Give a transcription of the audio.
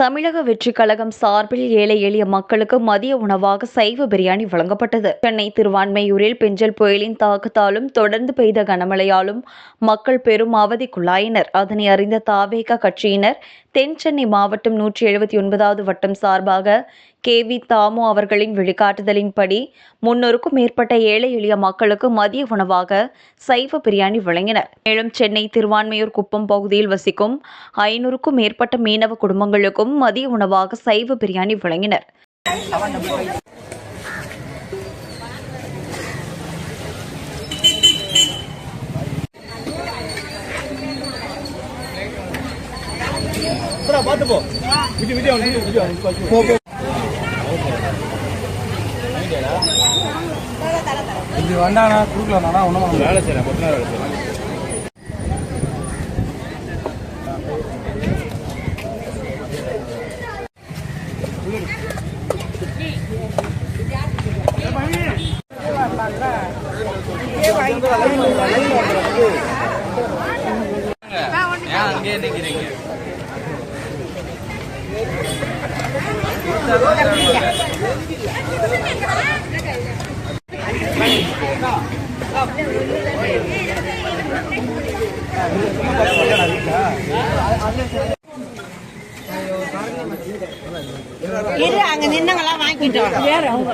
தமிழக வெற்றி கழகம் சார்பில் ஏழை எளிய மக்களுக்கு மதிய உணவாக சைவ பிரியாணி வழங்கப்பட்டது. சென்னை திருவான்மையூரில் பெஞ்சல் புயலின் தாக்கத்தாலும் தொடர்ந்து பெய்த கனமழையாலும் மக்கள் பெரும் அவதிக்குள்ளாயினர். அதனை அறிந்த தாவேகா கட்சியினர் தென் சென்னை மாவட்டம் நூற்றி எழுபத்தி ஒன்பதாவது வட்டம் சார்பாக கே வி தாமு அவர்களின் வழிகாட்டுதலின்படி முன்னூறுக்கும் மேற்பட்ட ஏழை எளிய மக்களுக்கு மதிய உணவாக சைவ பிரியாணி வழங்கினர். மேலும் சென்னை திருவான்மையூர் குப்பம் பகுதியில் வசிக்கும் ஐநூறுக்கும் மேற்பட்ட மீனவ குடும்பங்களுக்கும் மதிய உணவாக சைவ பிரியாணி வழங்கினர். பார்த்து போ. விட்டு விட்டு விட்டு இது அவன் போ வந்தானா கொடுக்கலாம்னா ஒன்றும் வேலை செய்யலாம் கொத்த நேரம் வேலை செய்யலாம் ஏன் அங்கேயே நிக்கிறீங்க? இரு அங்க நின்னங்களாம் வாங்கிட்டோம்